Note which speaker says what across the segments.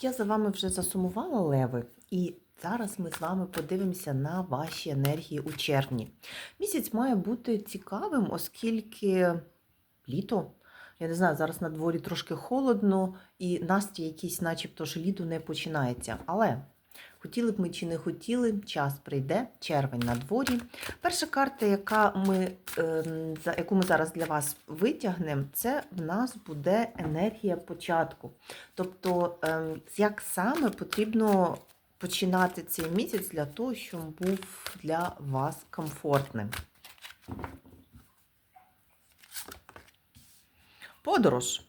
Speaker 1: Я за вами вже засумувала леви, і зараз ми з вами подивимося на ваші енергії у червні. Місяць має бути цікавим, оскільки літо. Я не знаю, зараз на дворі трошки холодно, і настрій якийсь, начебто, ж літо не починається. Але хотіли б ми чи не хотіли, час прийде, червень на дворі. Перша карта, яка ми, ем, яку ми зараз для вас витягнемо, це в нас буде енергія початку. Тобто, ем, як саме потрібно починати цей місяць для того, щоб був для вас комфортним. Подорож.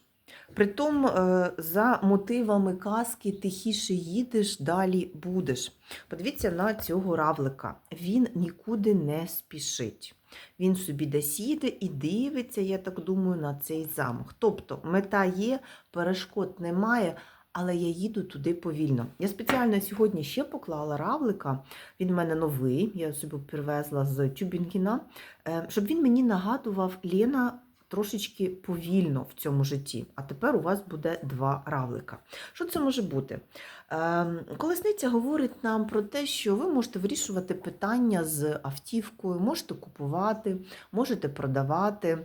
Speaker 1: Притом, е, за мотивами казки тихіше їдеш, далі будеш. Подивіться на цього равлика. Він нікуди не спішить. Він собі десь їде і дивиться, я так думаю, на цей замок. Тобто мета є, перешкод немає, але я їду туди повільно. Я спеціально сьогодні ще поклала равлика. Він в мене новий, я собі привезла з Тюбінгіна, е, щоб він мені нагадував Лена трошечки повільно в цьому житті. А тепер у вас буде два равлика. Що це може бути? Ем, Колесниця говорить нам про те, що ви можете вирішувати питання з автівкою, можете купувати, можете продавати.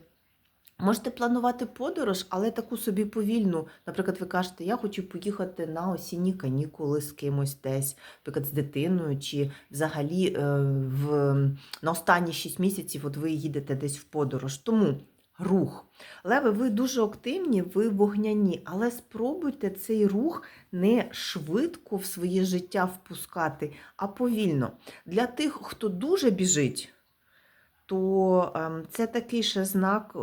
Speaker 1: Можете планувати подорож, але таку собі повільну. Наприклад, ви кажете, я хочу поїхати на осінні канікули з кимось десь, наприклад, з дитиною, чи взагалі е, в, на останні 6 місяців от ви їдете десь в подорож. Тому рух. Леви, ви дуже активні, ви вогняні, але спробуйте цей рух не швидко в своє життя впускати, а повільно. Для тих, хто дуже біжить, то ем, це такий ще знак.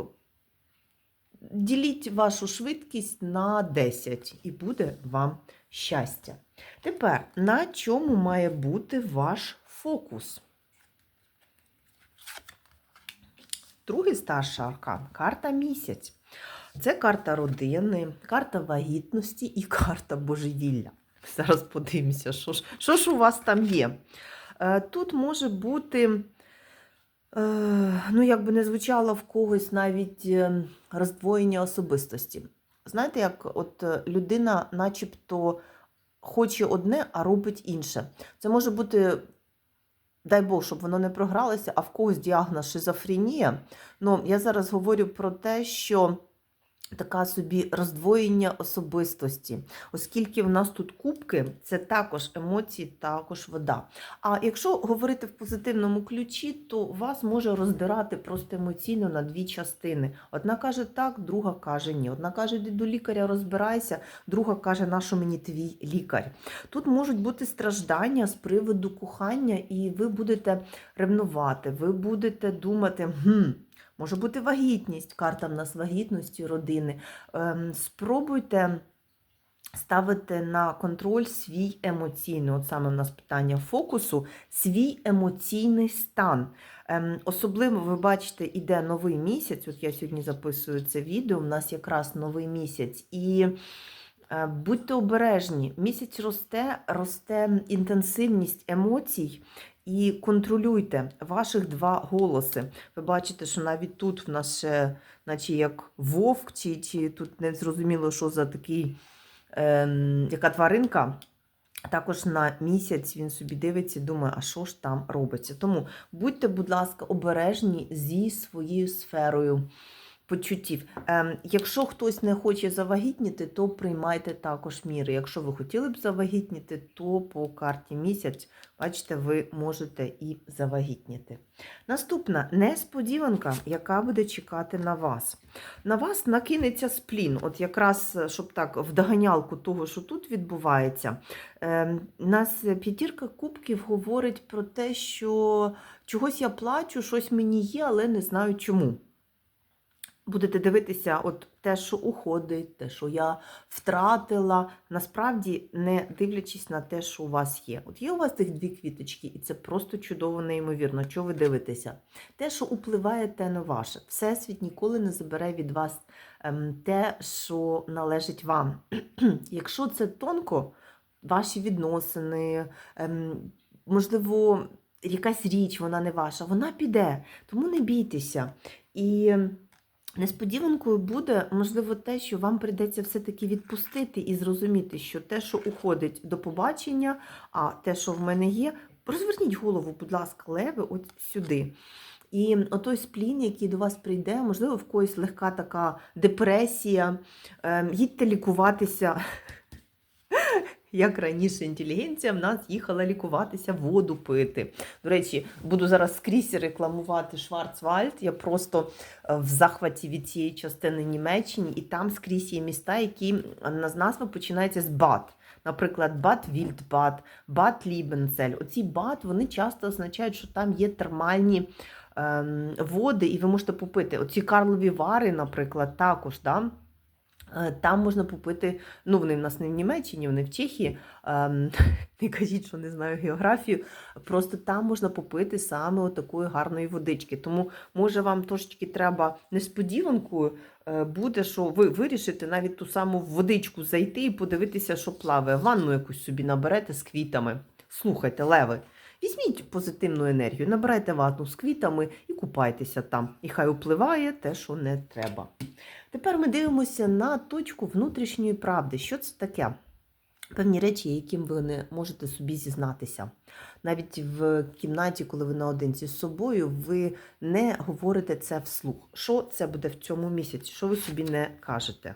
Speaker 1: Діліть вашу швидкість на 10 і буде вам щастя. Тепер, на чому має бути ваш фокус? Другий старший аркан карта місяць. Це карта родини, карта вагітності і карта божевілля. Зараз подивимося, що ж, що ж у вас там є. Е, Тут може бути, е, ну, як би не звучало в когось навіть е, роздвоєння особистості. Знаєте, як от людина начебто хоче одне, а робить інше. Це може бути, дай Бог, щоб воно не програлося, а в когось діагноз шизофренія. Ну, я зараз говорю про те, що така собі роздвоєння особистості, оскільки в нас тут кубки, це також емоції, також вода. А якщо говорити в позитивному ключі, то вас може роздирати просто емоційно на дві частини. Одна каже так, друга каже ні. Одна каже, йди до лікаря, розбирайся, друга каже, нащо мені твій лікар. Тут можуть бути страждання з приводу кохання, і ви будете ревнувати, ви будете думати, хм. Може бути вагітність, карта в нас вагітності родини. Ем, спробуйте ставити на контроль свій емоційний, от саме в нас питання фокусу, свій емоційний стан. Ем, особливо, ви бачите, іде новий місяць. От я сьогодні записую це відео, у нас якраз новий місяць. І е, будьте обережні, місяць росте, росте інтенсивність емоцій. І контролюйте ваших два голоси. Ви бачите, що навіть тут в нас ще, наче як вовк, чи, чи тут не зрозуміло, що за такий, ем, яка тваринка. Також на місяць він собі дивиться і думає, а що ж там робиться. Тому будьте, будь ласка, обережні зі своєю сферою почуттів. Ем, якщо хтось не хоче завагітніти, то приймайте також міри. Якщо ви хотіли б завагітніти, то по карті місяць, бачите, ви можете і завагітніти. Наступна несподіванка, яка буде чекати на вас. На вас накинеться сплін, от якраз, щоб так, в того, що тут відбувається. У нас п'ятірка кубків говорить про те, що чогось я плачу, щось мені є, але не знаю чому будете дивитися, от те, що уходить, те, що я втратила, насправді не дивлячись на те, що у вас є. От є у вас тих дві квіточки, і це просто чудово, неймовірно. Що ви дивитеся? Те, що впливає, те не ваше. Всесвіт ніколи не забере від вас ем, те, що належить вам. Якщо це тонко, ваші відносини, ем, можливо, якась річ, вона не ваша, вона піде. Тому не бійтеся. І Несподіванкою буде, можливо, те, що вам прийдеться все-таки відпустити і зрозуміти, що те, що уходить до побачення, а те, що в мене є, розверніть голову, будь ласка, леви, от сюди. І отой сплін, який до вас прийде, можливо, в когось легка така депресія, ем, їдьте лікуватися. Як раніше інтелігенція в нас їхала лікуватися, воду пити. До речі, буду зараз скрізь рекламувати Шварцвальд. Я просто е, в захваті від цієї частини Німеччини, і там скрізь є міста, які на з назви починаються з Бат. Наприклад, Бат Вільдбад, Бат Лібенцель. Оці бат вони часто означають, що там є термальні ем, води, і ви можете попити. Оці Карлові Вари, наприклад, також. Да? Е, Там можна попити, ну вони в нас не в Німеччині, вони в Чехії. ем, Не кажіть, що не знаю географію. Просто там можна попити саме такої гарної водички. Тому, може, вам трошечки треба несподіванкою е, буде, що ви вирішите навіть ту саму водичку зайти і подивитися, що плаває. Ванну якусь собі наберете з квітами. Слухайте, леви. Візьміть позитивну енергію, набирайте ванну з квітами і купайтеся там. І хай upливає те, що не треба. Тепер ми дивимося на точку внутрішньої правди. Що це таке? Певні речі, яким ви не можете собі зізнатися. Навіть в кімнаті, коли ви наодинці з собою, ви не говорите це вслух. Що це буде в цьому місяці? Що ви собі не кажете?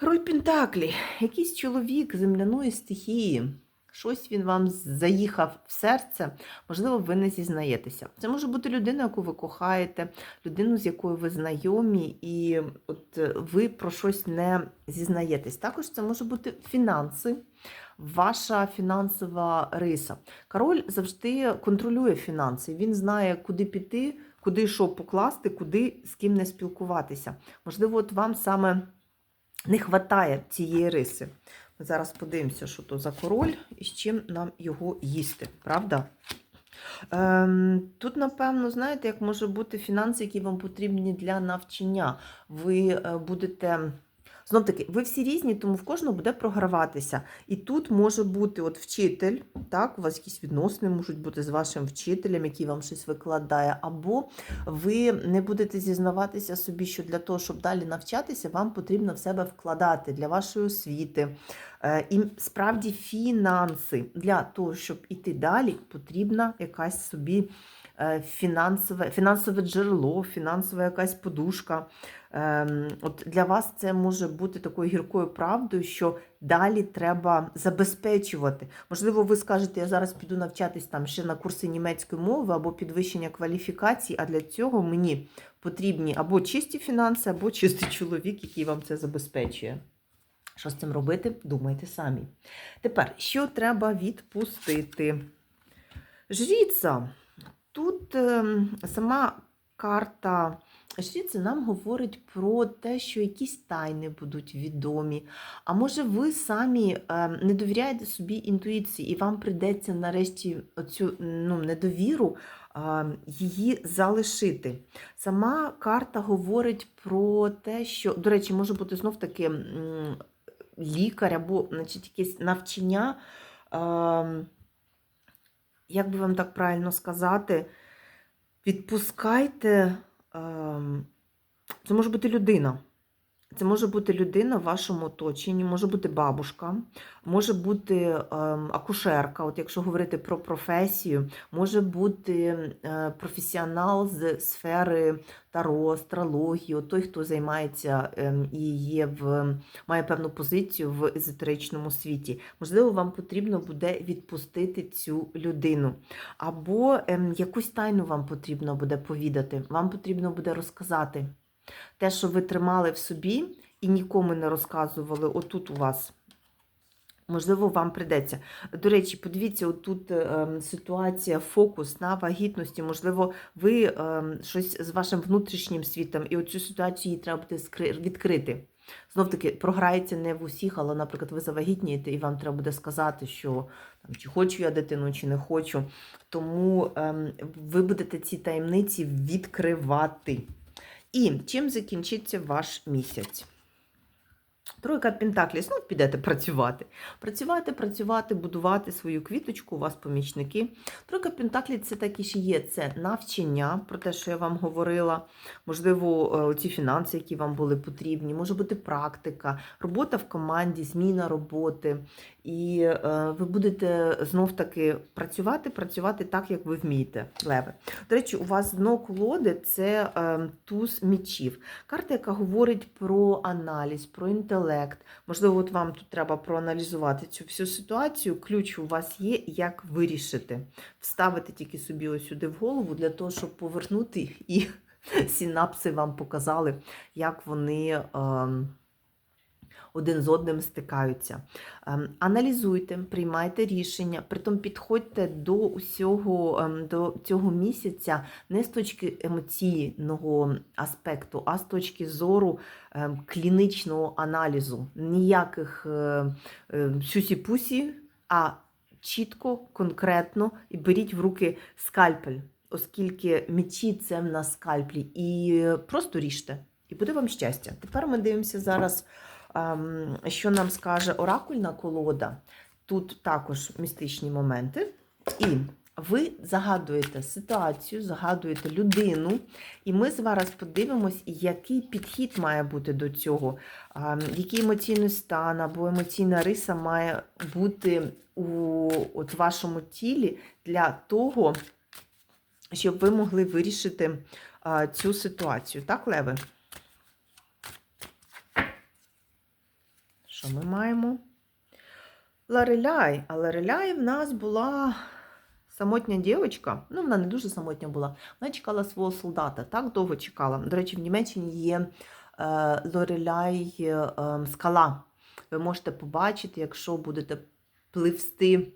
Speaker 1: Король Пентаклі, якийсь чоловік земляної стихії. Щось він вам заїхав в серце, можливо, ви не зізнаєтеся. Це може бути людина, яку ви кохаєте, людину, з якою ви знайомі, і от е, ви про щось не зізнаєтесь. Також це може бути фінанси, ваша фінансова риса. Король завжди контролює фінанси. Він знає, куди піти, куди що покласти, куди з ким не спілкуватися. Можливо, от вам саме не вистачає цієї риси. Ми зараз подивимося, що то за король і з чим нам його їсти, правда? Ем, тут, напевно, знаєте, як може бути фінанси, які вам потрібні для навчання. Ви е, будете. Знов таки, ви всі різні, тому в кожного буде програватися. І тут може бути от вчитель, так, у вас якісь відносини можуть бути з вашим вчителем, який вам щось викладає, або ви не будете зізнаватися собі, що для того, щоб далі навчатися, вам потрібно в себе вкладати для вашої освіти. Е, І справді фінанси для того, щоб іти далі, потрібна якась собі фінансове, фінансове джерело, фінансова якась подушка. Ем, От Для вас це може бути такою гіркою правдою, що далі треба забезпечувати. Можливо, ви скажете, я зараз піду навчатись там ще на курси німецької мови або підвищення кваліфікації, а для цього мені потрібні або чисті фінанси, або чистий чоловік, який вам це забезпечує. Що з цим робити, думайте самі. Тепер, що треба відпустити? Жріця. Тут ем, сама карта жріці нам говорить про те, що якісь тайни будуть відомі. А може, ви самі ем, не довіряєте собі інтуїції, і вам прийдеться нарешті оцю ну, недовіру ем, її залишити. Сама карта говорить про те, що, до речі, може бути знов таки. лікар або значить, якесь навчання, як би вам так правильно сказати, відпускайте, е, це може бути людина. Це може бути людина в вашому оточенні, може бути бабушка, може бути е, акушерка, от якщо говорити про професію, може бути е, професіонал з сфери таро, астрології, той, хто займається е, і є в, має певну позицію в езотеричному світі. Можливо, вам потрібно буде відпустити цю людину. Або е, якусь тайну вам потрібно буде повідати, вам потрібно буде розказати. Те, що ви тримали в собі і нікому не розказували, отут у вас. Можливо, вам придеться. До речі, подивіться, отут е, ситуація, фокус на вагітності. Можливо, ви е, щось з вашим внутрішнім світом, і оцю ситуацію її треба буде відкрити. Знов таки, програється не в усіх, але, наприклад, ви завагітнієте, і вам треба буде сказати, що там, чи хочу я дитину, чи не хочу. Тому ем, ви будете ці таємниці відкривати. І чим закінчиться ваш місяць? Тройка Пентаклі, знов підете працювати. Працювати, працювати, будувати свою квіточку, у вас помічники. Тройка Пентаклі це такі ж є це навчання, про те, що я вам говорила. Можливо, е, ці фінанси, які вам були потрібні, може бути практика, робота в команді, зміна роботи. І е, ви будете знов-таки працювати, працювати так, як ви вмієте. Леви. До речі, у вас дно колоди це е, туз мічів. Карта, яка говорить про аналіз, про інтелект. Можливо, от вам тут треба проаналізувати цю всю ситуацію. Ключ у вас є, як вирішити. Вставити тільки собі ось сюди в голову для того, щоб повернути і синапси вам показали, як вони. Один з одним стикаються. Ем, Аналізуйте, приймайте рішення, притом підходьте до усього ем, до цього місяця не з точки емоційного аспекту, а з точки зору ем, клінічного аналізу. Ніяких е, е, сюсі-пусі, а чітко, конкретно і беріть в руки скальпель, оскільки мечі це в нас скальпелі. І просто ріжте. І буде вам щастя. Тепер ми дивимося зараз, що нам скаже оракульна колода. Тут також містичні моменти. І ви загадуєте ситуацію, загадуєте людину, і ми зараз подивимось, який підхід має бути до цього, ем, який емоційний стан або емоційна риса має бути у от вашому тілі для того, щоб ви могли вирішити цю ситуацію. Так, Леви? Що ми маємо? Лареляй. А Лареляй в нас була самотня дівчинка. Ну, вона не дуже самотня була. Вона чекала свого солдата. Так довго чекала. До речі, в Німеччині є е, Лореляй е, скала. Ви можете побачити, якщо будете пливсти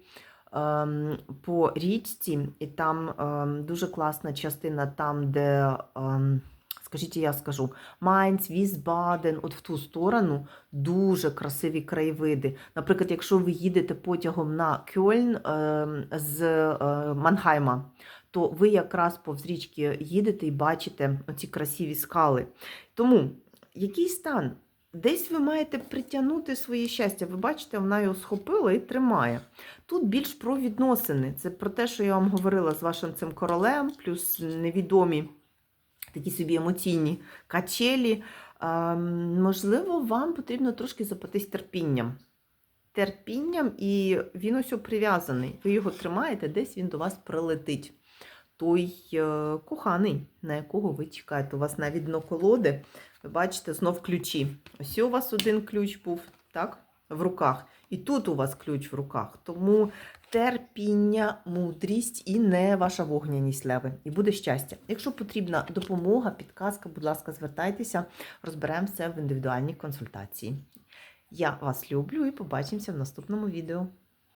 Speaker 1: ем, по річці, і там ем, дуже класна частина, там, де, ем, скажіть, я скажу, Майнц, Вісбаден, от в ту сторону дуже красиві краєвиди. Наприклад, якщо ви їдете потягом на Кьольн ем, з е, Мангайма, то ви якраз повз річки їдете і бачите оці красиві скали. Тому який стан? Десь ви маєте притягнути своє щастя. Ви бачите, вона його схопила і тримає. Тут більш про відносини. Це про те, що я вам говорила з вашим цим королем, плюс невідомі такі собі емоційні качелі. Ем, можливо, вам потрібно трошки запитись терпінням. Терпінням, і він ось прив'язаний. Ви його тримаєте, десь він до вас прилетить. Той е, коханий, на якого ви чекаєте. У вас навіть дно колоди, ви бачите, знов ключі. Ось у вас один ключ був, так, в руках. І тут у вас ключ в руках. Тому терпіння, мудрість і не ваша вогняність леви. І буде щастя. Якщо потрібна допомога, підказка, будь ласка, звертайтеся, розберемося в індивідуальній консультації. Я вас люблю і побачимося в наступному відео.